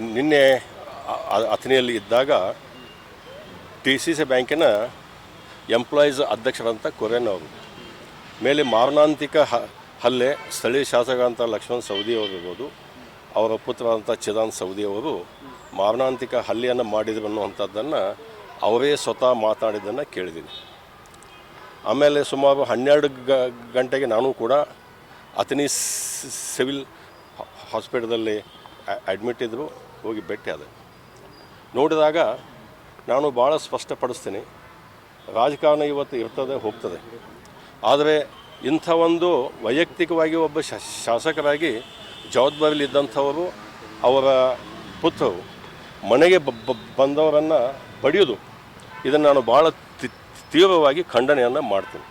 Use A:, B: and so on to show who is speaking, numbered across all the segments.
A: ನಿನ್ನೆ ಅ- ಅ- ಅಥಣಿಯಲ್ಲಿ ಇದ್ದಾಗ ಡಿ ಸಿ ಸಿ ಬ್ಯಾಂಕಿನ ಎಂಪ್ಲಾಯೀಸ್ ಅಧ್ಯಕ್ಷರಂತ ಕೊರೆನ್ ಅವರು, ಮೇಲೆ ಮಾರಣಾಂತಿಕ ಹ ಹಲ್ಲೆ, ಸ್ಥಳೀಯ ಶಾಸಕ ಅಂತ ಲಕ್ಷ್ಮಣ್ ಸೌದಿ ಅವರು ಇರ್ಬೋದು, ಅವರ ಪುತ್ರ ಅಂತ ಚಿದಾನ್ ಸೌದಿ ಅವರು ಮಾರಣಾಂತಿಕ ಹಲ್ಲೆಯನ್ನು ಮಾಡಿದ್ರು ಅನ್ನುವಂಥದ್ದನ್ನು ಅವರೇ ಸ್ವತಃ ಮಾತಾಡಿದ್ದನ್ನು ಕೇಳಿದ್ದೀನಿ. ಆಮೇಲೆ ಸುಮಾರು ಹನ್ನೆರಡು ಗ ಗಂಟೆಗೆ ನಾನು ಕೂಡ ಅಥಣಿ ಸಿವಿಲ್ ಹಾಸ್ಪಿಟಲಲ್ಲಿ ಅಡ್ಮಿಟ್ ಇದ್ದರು ಹೋಗಿ ಭೇಟಿ ನೋಡಿದಾಗ ನಾನು ಭಾಳ ಸ್ಪಷ್ಟಪಡಿಸ್ತೀನಿ. ರಾಜಕಾರಣ ಇವತ್ತು ಇರ್ತದೆ, ಹೋಗ್ತದೆ. ಆದರೆ ಇಂಥ ಒಂದು ವೈಯಕ್ತಿಕವಾಗಿ ಒಬ್ಬ ಶಾಸಕರಾಗಿ ಜವಾಬ್ದಾರಿಲಿದ್ದಂಥವರು ಅವರ ಪುತ್ರರು, ಮನೆಗೆ ಬಂದವರನ್ನು ಬಡಿಯೋದು ಇದನ್ನು ನಾನು ಭಾಳ ತೀವ್ರವಾಗಿ ಖಂಡನೆಯನ್ನು ಮಾಡ್ತೀನಿ.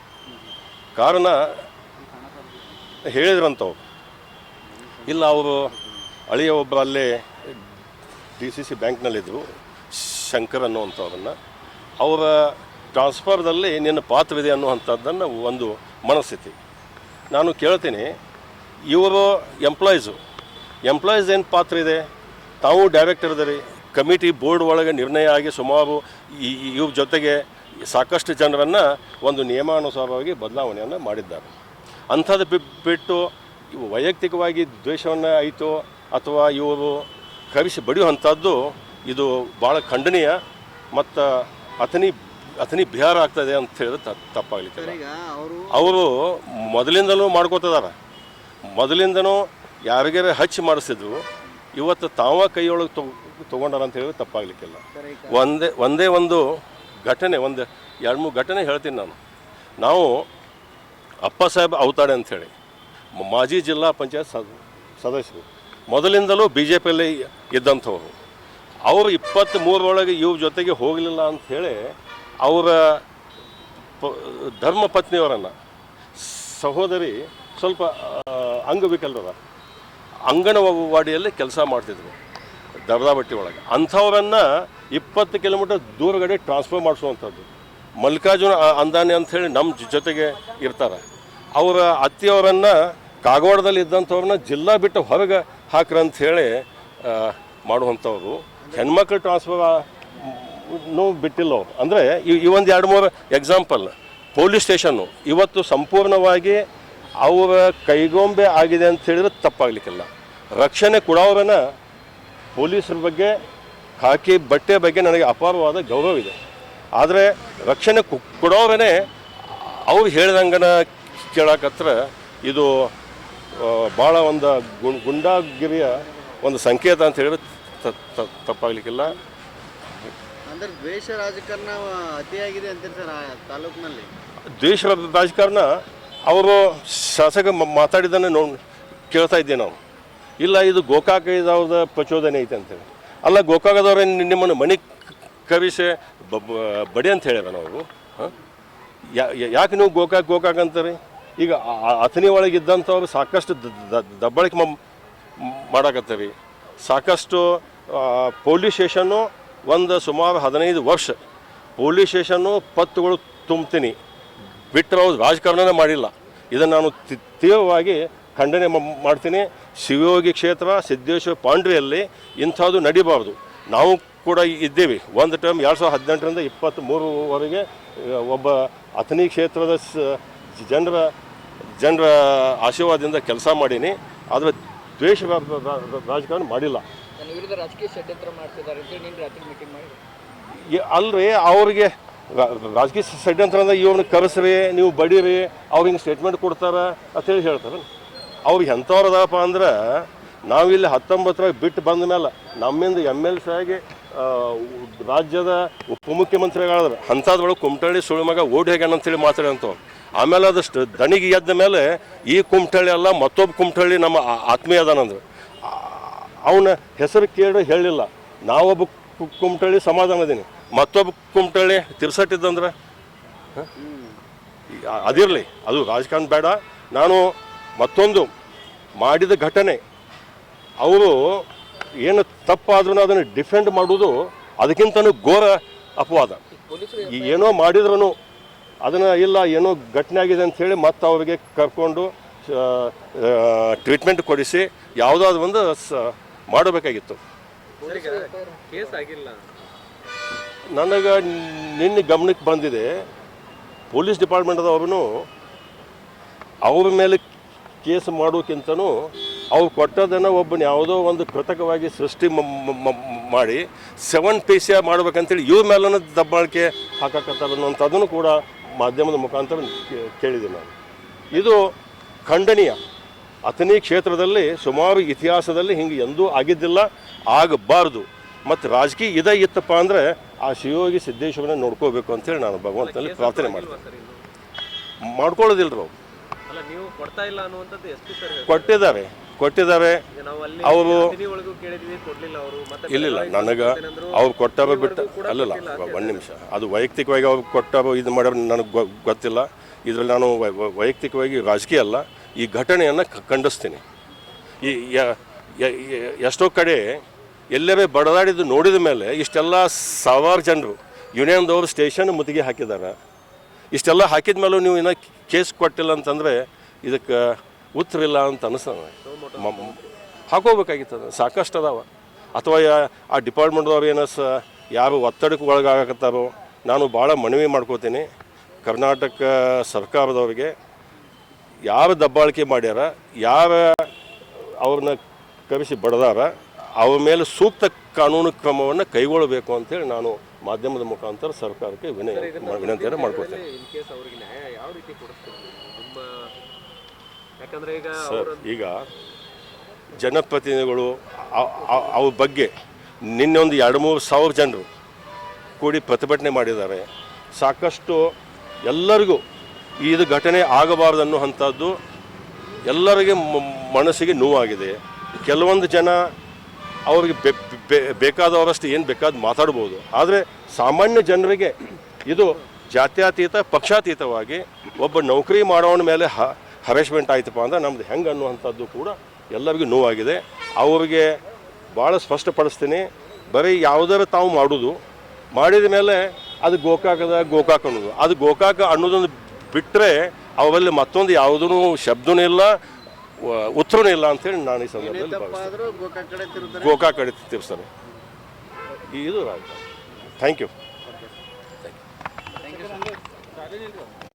A: ಕಾರಣ ಹೇಳಿದ್ರಂಥವ್ರು ಇಲ್ಲ, ಅವರು ಅಳಿಯ ಒಬ್ಬರು ಅಲ್ಲೇ ಡಿ ಸಿ ಸಿ ಬ್ಯಾಂಕ್ನಲ್ಲಿದ್ದರು ಶಂಕರ್ ಅನ್ನುವಂಥವ್ರನ್ನು. ಅವರ ಟ್ರಾನ್ಸ್ಫರ್ದಲ್ಲಿ ನಿನ್ನ ಪಾತ್ರವಿದೆ ಅನ್ನುವಂಥದ್ದನ್ನು ಒಂದು ಮನಸ್ಥಿತಿ. ನಾನು ಕೇಳ್ತೀನಿ, ಇವರು ಎಂಪ್ಲಾಯೀಸು. ಎಂಪ್ಲಾಯೀಸ್ ಏನು ಪಾತ್ರ ಇದೆ ತಾವು ಡೈರೆಕ್ಟರ್ ಇದ್ದೀರಿ, ಕಮಿಟಿ ಬೋರ್ಡ್ ಒಳಗೆ ನಿರ್ಣಯ ಆಗಿ ಸುಮಾರು ಇವ್ರ ಜೊತೆಗೆ ಸಾಕಷ್ಟು ಜನರನ್ನು ಒಂದು ನಿಯಮಾನುಸಾರವಾಗಿ ಬದಲಾವಣೆಯನ್ನು ಮಾಡಿದ್ದಾರೆ. ಅಂಥದ್ದು ಬಿಟ್ಟು ವೈಯಕ್ತಿಕವಾಗಿ ದ್ವೇಷವನ್ನು ಆಯಿತು ಅಥವಾ ಇವರು ಕವಿಸಿ ಬಡಿಯುವಂಥದ್ದು ಇದು ಭಾಳ ಖಂಡನೀಯ ಮತ್ತು ಅಥನಿ ಅಥನಿ ಬಿಹಾರ ಆಗ್ತದೆ ಅಂತ ಹೇಳಿದ್ರೆ ತಪ್ಪಾಗಲಿಕ್ಕೆ
B: ಅವರು
A: ಮೊದಲಿಂದಲೂ ಮಾಡ್ಕೋತದಾರ. ಮೊದಲಿಂದನೂ ಯಾರಿಗಾರ ಹಚ್ಚಿ ಮಾಡಿಸಿದ್ರು ಇವತ್ತು ತಾವ ಕೈಯೊಳಗೆ ತಗೊಂಡಾರ ತೊಗೊಂಡಾರ ಅಂತ ಹೇಳಿದ್ರೆ ತಪ್ಪಾಗಲಿಕ್ಕಿಲ್ಲ. ಒಂದೇ ಒಂದೇ ಒಂದು ಘಟನೆ ಒಂದು ಎರಡು ಮೂರು ಘಟನೆ ಹೇಳ್ತೀನಿ ನಾನು. ನಾವು ಅಪ್ಪ ಸಾಹೇಬ್ ಅವತಾಡೆ ಅಂಥೇಳಿ ಮಾಜಿ ಜಿಲ್ಲಾ ಪಂಚಾಯತ್ ಸದ ಸದಸ್ಯರು. ಮೊದಲಿಂದಲೂ ಬಿ ಜೆ ಪಿಯಲ್ಲಿ ಇದ್ದಂಥವ್ರು. ಅವರು ಇಪ್ಪತ್ತ್ಮೂರರೊಳಗೆ ಇವ್ರ ಜೊತೆಗೆ ಹೋಗಲಿಲ್ಲ ಅಂಥೇಳಿ ಅವರ ಧರ್ಮ ಪತ್ನಿಯವರನ್ನು, ಸಹೋದರಿ ಸ್ವಲ್ಪ ಅಂಗವಿಕಲರ ಅಂಗನವಾಡಿಯಲ್ಲಿ ಕೆಲಸ ಮಾಡ್ತಿದ್ರು ದರ್ದಾಬಟ್ಟಿ ಒಳಗೆ. ಅಂಥವ್ರನ್ನು ಇಪ್ಪತ್ತು ಕಿಲೋಮೀಟರ್ ದೂರಗಡೆ ಟ್ರಾನ್ಸ್ಫರ್ ಮಾಡಿಸುವಂಥದ್ದು. ಮಲ್ಲಿಕಾರ್ಜುನ ಅಂದಾನೆ ಅಂಥೇಳಿ ನಮ್ಮ ಜೊತೆಗೆ ಇರ್ತಾರೆ. ಅವರ ಅತ್ತಿಯವರನ್ನು ಕಾಗವಾಡದಲ್ಲಿ ಇದ್ದಂಥವ್ರನ್ನ ಜಿಲ್ಲಾ ಬಿಟ್ಟು ಹೊರಗೆ ಹಾಕ್ರಿ ಅಂತ ಹೇಳಿ ಮಾಡುವಂಥವ್ರು. ಹೆಣ್ಮಕ್ಳು ಟ್ರಾನ್ಸ್ಫರ್ ಬಿಟ್ಟಿಲ್ಲ ಅವ್ರು. ಅಂದರೆ ಈ ಒಂದು ಎರಡು ಮೂರು ಎಕ್ಸಾಂಪಲ್ ಪೊಲೀಸ್ ಸ್ಟೇಷನ್ನು ಇವತ್ತು ಸಂಪೂರ್ಣವಾಗಿ ಅವರ ಕೈಗೊಂಬೆ ಆಗಿದೆ ಅಂತ ಹೇಳಿದ್ರೆ ತಪ್ಪಾಗಲಿಕ್ಕಿಲ್ಲ. ರಕ್ಷಣೆ ಕೊಡೋರನ್ನ ಪೊಲೀಸರ ಬಗ್ಗೆ ಹಾಕಿ ಬಟ್ಟೆ ಬಗ್ಗೆ ನನಗೆ ಅಪಾರವಾದ ಗೌರವ ಇದೆ. ಆದರೆ ರಕ್ಷಣೆ ಕೊಡೋವ್ರೇ ಅವ್ರು ಹೇಳ್ದಂಗನ ಕೇಳಕತ್ರ ಇದು ಭಾಳ ಒಂದು ಗುಂ ಗುಂಡಾಗಿರಿಯ ಒಂದು ಸಂಕೇತ ಅಂತ ಹೇಳಿದ್ರೆ ತಪ್ಪಾಗಲಿಕ್ಕಿಲ್ಲ.
B: ಅಂದ್ರೆ ದ್ವೇಷ ರಾಜಕಾರಣ ಅತಿಯಾಗಿದೆ ಅಂತೀರಿ ಸರ್ ಆ ತಾಲೂಕಿನಲ್ಲಿ?
A: ದ್ವೇಷ ರಾಜಕಾರಣ ಅವರು ಶಾಸಕ ಮಾತಾಡಿದ್ದನ್ನು ನೋಡಿ ಕೇಳ್ತಾ ಇದ್ದೀವಿ ನಾವು. ಇಲ್ಲ ಇದು ಗೋಕಾಕ ಇದಾವ್ದ ಪ್ರಚೋದನೆ ಐತೆ ಅಂತೇಳಿ. ಅಲ್ಲ ಗೋಕಾಕದವ್ರ ನಿಮ್ಮನ್ನು ಮನೆ ಬ- ಬಡಿ ಅಂತ ಹೇಳಿದ ನಾವು? ಹಾಂ? ಯಾಕೆ ನೀವು ಗೋಕಾಕ್ ಗೋಕಾಕ್ ಅಂತಾರೆ? ಈಗ ಅಥಣಿ ಇದ್ದಂಥವ್ರು ಸಾಕಷ್ಟು ದಬ್ಬಳಿಕೆ ಮಾಡಾಕತ್ತೀವಿ ಸಾಕಷ್ಟು ಪೊಲೀಸ್ ಸ್ಟೇಷನ್ನು ಒಂದು ಸುಮಾರು ಹದಿನೈದು ವರ್ಷ ಪೊಲೀಸ್ ಸ್ಟೇಷನ್ನು ಪತ್ತುಗಳು ತುಂಬ್ತೀನಿ. ಬಿಟ್ಟರೆ ಅವ್ರು ರಾಜಕಾರಣನೇ ಮಾಡಿಲ್ಲ. ಇದನ್ನು ನಾನು ತೀವ್ರವಾಗಿ ಖಂಡನೆ ಮಾಡ್ತೀನಿ. ಶಿವಯೋಗಿ ಕ್ಷೇತ್ರ, ಸಿದ್ದೇಶ್ವರ ಪಾಂಡ್ರಿಯಲ್ಲಿ ಇಂಥದ್ದು ನಡಿಬಾರ್ದು. ನಾವು ಕೂಡ ಇದ್ದೇವೆ. ಒಂದು ಟೈಮ್ ಎರಡು ಸಾವಿರದ ಹದಿನೆಂಟರಿಂದ ಇಪ್ಪತ್ತ್ಮೂರವರೆಗೆ ಒಬ್ಬ ಅಥಣಿ ಕ್ಷೇತ್ರದ ಜನರ ಜನರ ಆಶೀರ್ವಾದದಿಂದ ಕೆಲಸ ಮಾಡೀನಿ ಆದರೆ ದ್ವೇಷ ರಾಜಕಾರಣ ಮಾಡಿಲ್ಲ. ಅಲ್ರಿ ಅವ್ರಿಗೆ ರಾಜಕೀಯ ಷಡ್ಯಂತ್ರ ಅಂದ್ರೆ ಇವ್ರನ್ನ ಕರೆಸ್ರಿ ನೀವು ಬಡೀರಿ ಅವ್ರಿಗೆ ಸ್ಟೇಟ್ಮೆಂಟ್ ಕೊಡ್ತಾರ ಅಂತೇಳಿ ಹೇಳ್ತಾರೆ. ಅವ್ರಿಗೆ ಎಂಥವ್ರದಪ್ಪ ಅಂದ್ರೆ ನಾವಿಲ್ಲಿ ಹತ್ತೊಂಬತ್ತರಾಗ ಬಿಟ್ಟು ಬಂದ ಮೇಲೆ ನಮ್ಮಿಂದ ಎಂ ಎಲ್ ಸಿ ಆಗಿ ರಾಜ್ಯದ ಉಪಮುಖ್ಯಮಂತ್ರಿಗಳಾದ್ರೆ ಅಂಥದ್ರೊಳಗೆ ಕುಮಟಳ್ಳಿ ಸುಳ್ಳು ಮಗ ಓಡಿ ಹೇಗೆ ಅಂತೇಳಿ ಮಾತಾಡಂತ ಆಮೇಲೆ ಅದಷ್ಟು ದಣಿಗೆ ಎದ್ದ ಮೇಲೆ ಈ ಕುಮಟಳ್ಳಿ ಅಲ್ಲ ಮತ್ತೊಬ್ಬ ಕುಮಟಳ್ಳಿ ನಮ್ಮ ಆತ್ಮೀಯ ಅದಾನಂದ್ರೆ ಅವನ ಹೆಸರು ಕೇಳಿ ಹೇಳಿಲ್ಲ. ನಾವೊಬ್ಬ ಕುಮಟಳ್ಳಿ ಸಮಾಧಾನ ಅದೀನಿ. ಮತ್ತೊಬ್ಬ ಕುಮಟಳ್ಳಿ ತಿರ್ಸಟ್ಟಿದ್ದಂದ್ರೆ ಅದಿರಲಿ. ಅದು ರಾಜಕಾರಣ ಬೇಡ. ನಾನು ಮತ್ತೊಂದು ಮಾಡಿದ ಘಟನೆ. ಅವರು ಏನು ತಪ್ಪಾದ್ರೂ ಅದನ್ನು ಡಿಫೆಂಡ್ ಮಾಡುವುದು ಅದಕ್ಕಿಂತನೂ ಘೋರ ಅಪವಾದ. ಈ ಏನೋ ಮಾಡಿದ್ರೂ ಅದನ್ನು ಇಲ್ಲ ಏನೋ ಘಟನೆ ಆಗಿದೆ ಅಂತ ಹೇಳಿ ಮತ್ತೆ ಅವರಿಗೆ ಕರ್ಕೊಂಡು ಟ್ರೀಟ್ಮೆಂಟ್ ಕೊಡಿಸಿ ಯಾವುದಾದ್ರು ಒಂದು ಸ ಮಾಡಬೇಕಾಗಿತ್ತು. ನನಗೆ ನಿನ್ನೆ ಗಮನಕ್ಕೆ ಬಂದಿದೆ ಪೊಲೀಸ್ ಡಿಪಾರ್ಟ್ಮೆಂಟ್ದವ್ರೂ ಅವ್ರ ಮೇಲೆ ಕೇಸ್ ಮಾಡೋಕ್ಕಿಂತನೂ ಅವ್ರು ಕೊಟ್ಟದನ್ನು ಒಬ್ಬನ ಯಾವುದೋ ಒಂದು ಕೃತಕವಾಗಿ ಸೃಷ್ಟಿ ಮಾಡಿ ಸೆವೆನ್ ಪೈಸೆ ಮಾಡ್ಬೇಕಂತೇಳಿ ಇವ್ರ ಮೇಲೂ ದಬ್ಬಾಳಿಕೆ ಹಾಕಕತ್ತಾರ ಅನ್ನೋಂಥದ್ದನ್ನು ಕೂಡ ಮಾಧ್ಯಮದ ಮುಖಾಂತರ ಕೇಳಿದ್ದೀನಿ ಕೇಳಿದೆ ನಾನು. ಇದು ಖಂಡನೀಯ. ಅತನೀ ಕ್ಷೇತ್ರದಲ್ಲಿ ಸುಮಾರು ಇತಿಹಾಸದಲ್ಲಿ ಹಿಂಗೆ ಎಂದೂ ಆಗಿದ್ದಿಲ್ಲ ಆಗಬಾರ್ದು. ಮತ್ತು ರಾಜಕೀಯ ಇದೇ ಇತ್ತಪ್ಪ ಅಂದರೆ ಆ ಶಿವಯೋಗಿ ಸಿದ್ದೇಶ್ವರನ ನೋಡ್ಕೋಬೇಕು ಅಂತೇಳಿ ನಾನು ಭಗವಂತನಲ್ಲಿ ಪ್ರಾರ್ಥನೆ ಮಾಡ್ತೀನಿ. ಮಾಡ್ಕೊಳ್ಳೋದಿಲ್ಲ ಅವ್ರು.
C: ಅಲ್ಲ ನೀವು ಕೊಡ್ತಾ ಇಲ್ಲ ಅನ್ನುವಂಥದ್ದು ಎಸ್ ಪಿ ಸರ್
A: ಕೊಟ್ಟಿದ್ದಾರೆ ಕೊಟ್ಟಿದ್ದಾರೆ
C: ನಾವು ಅಲ್ಲಿ
A: ಅವರು
C: ಒಳಗೂ ಕೇಳಿದ್ವಿ ಕೊಡ್ಲಿಲ್ಲ ಅವರು ಮತ್ತೆ
A: ಇಲ್ಲಿಲ್ಲ ನನಗೆ ಅವ್ರು ಕೊಟ್ಟಾರ ಬಿಟ್ಟು ಅಲ್ಲಲ್ಲ ಒಂದು ನಿಮಿಷ. ಅದು ವೈಯಕ್ತಿಕವಾಗಿ ಅವ್ರು ಕೊಟ್ಟಾರೋ ಇದು ಮಾಡ್ಯಾರ ನನಗೆ ಗೊ- ಗೊತ್ತಿಲ್ಲ. ಇದರಲ್ಲಿ ನಾನು ವೈ- ವೈ- ವೈಯಕ್ತಿಕವಾಗಿ ರಾಜಕೀಯ ಅಲ್ಲ ಈ ಘಟನೆಯನ್ನು ಖಂಡಿಸ್ತೀನಿ. ಈ ಯ- ಯ- ಯ- ಎಷ್ಟೋ ಕಡೆ ಎಲ್ಲವೇ ಬಡದಾಡಿದ್ದು ನೋಡಿದ ಮೇಲೆ ಇಷ್ಟೆಲ್ಲ ಸಾವಾರು ಜನರು ಯೂನಿಯನ್ದವರು ಸ್ಟೇಷನ್ ಮುತ್ತಿಗೆ ಹಾಕಿದ್ದಾರೆ. ಇಷ್ಟೆಲ್ಲ ಹಾಕಿದ ಮೇಲೂ ನೀವು ಇನ್ನೂ ಕೇಸ್ ಕೊಟ್ಟಿಲ್ಲ ಅಂತಂದರೆ ಇದಕ್ಕೆ ಉತ್ತರ ಇಲ್ಲ ಅಂತ ಅನಿಸ್ತದೆ ಹಾಕೋಬೇಕಾಗಿತ್ತು ಸಾಕಷ್ಟು ಅದಾವ. ಅಥವಾ ಆ ಡಿಪಾರ್ಟ್ಮೆಂಟ್ದವ್ರು ಏನೋ ಸ ಯಾರು ಒತ್ತಡಕ್ಕೆ ಒಳಗಾಗತ್ತಾರೋ ನಾನು ಭಾಳ ಮನವಿ ಮಾಡ್ಕೋತೀನಿ. ಕರ್ನಾಟಕ ಸರ್ಕಾರದವ್ರಿಗೆ ಯಾರು ದಬ್ಬಾಳಿಕೆ ಮಾಡ್ಯಾರ, ಯಾರ ಅವ್ರನ್ನ ಕರೆಸಿ ಬಡದಾರ, ಅವ್ರ ಮೇಲೆ ಸೂಕ್ತ ಕಾನೂನು ಕ್ರಮವನ್ನು ಕೈಗೊಳ್ಳಬೇಕು ಅಂತೇಳಿ ನಾನು ಮಾಧ್ಯಮದ ಮುಖಾಂತರ ಸರ್ಕಾರಕ್ಕೆ ವಿನಯ ವಿನಂತಿಯನ್ನು ಮಾಡ್ಕೊಳ್ತೇನೆ.
C: ಈಗ
A: ಸರ್ ಈಗ ಜನಪ್ರತಿನಿಧಿಗಳು ಅವ್ರ ಬಗ್ಗೆ ನಿನ್ನೆ ಒಂದು ಎರಡು ಮೂರು ಸಾವಿರ ಜನರು ಕೂಡಿ ಪ್ರತಿಭಟನೆ ಮಾಡಿದ್ದಾರೆ. ಸಾಕಷ್ಟು ಎಲ್ಲರಿಗೂ ಇದು ಘಟನೆ ಆಗಬಾರ್ದು ಅನ್ನುವಂಥದ್ದು ಎಲ್ಲರಿಗೆ ಮನಸ್ಸಿಗೆ ನೋವಾಗಿದೆ. ಕೆಲವೊಂದು ಜನ ಅವ್ರಿಗೆ ಬೇಕಾದವರಷ್ಟು ಏನು ಬೇಕಾದ ಮಾತಾಡ್ಬೋದು. ಆದರೆ ಸಾಮಾನ್ಯ ಜನರಿಗೆ ಇದು ಜಾತ್ಯತೀತ, ಪಕ್ಷಾತೀತವಾಗಿ ಒಬ್ಬ ನೌಕರಿ ಮಾಡೋನ ಮೇಲೆ ಹ ಹರೇಸ್ಮೆಂಟ್ ಆಯ್ತಪ್ಪ ಅಂದ್ರೆ ನಮ್ದು ಹೆಂಗೆ ಅನ್ನುವಂಥದ್ದು ಕೂಡ ಎಲ್ಲರಿಗೂ ನೋವಾಗಿದೆ. ಅವರಿಗೆ ಭಾಳ ಸ್ಪಷ್ಟಪಡಿಸ್ತೀನಿ, ಬರೀ ಯಾವುದಾರು ತಾವು ಮಾಡೋದು, ಮಾಡಿದ ಮೇಲೆ ಅದು ಗೋಕಾಕದ ಗೋಕಾಕ ಅನ್ನೋದು. ಅದು ಗೋಕಾಕ ಅನ್ನೋದೊಂದು ಬಿಟ್ಟರೆ ಅವರಲ್ಲಿ ಮತ್ತೊಂದು ಯಾವುದೂ ಶಬ್ದನೂ ಇಲ್ಲ ಉತ್ತರನೂ ಇಲ್ಲ ಅಂತೇಳಿ ನಾನು ಈ ಸಂದರ್ಭದಲ್ಲಿ ಭಾವಿಸ್ತೀನಿ.
B: ಗೋಕಾಕ್ ಕಡೆ
A: ತಿರ್ಸ್ತಾರೆ ಇದು ಯು
B: ಥ್ಯಾಂಕ್ ಯು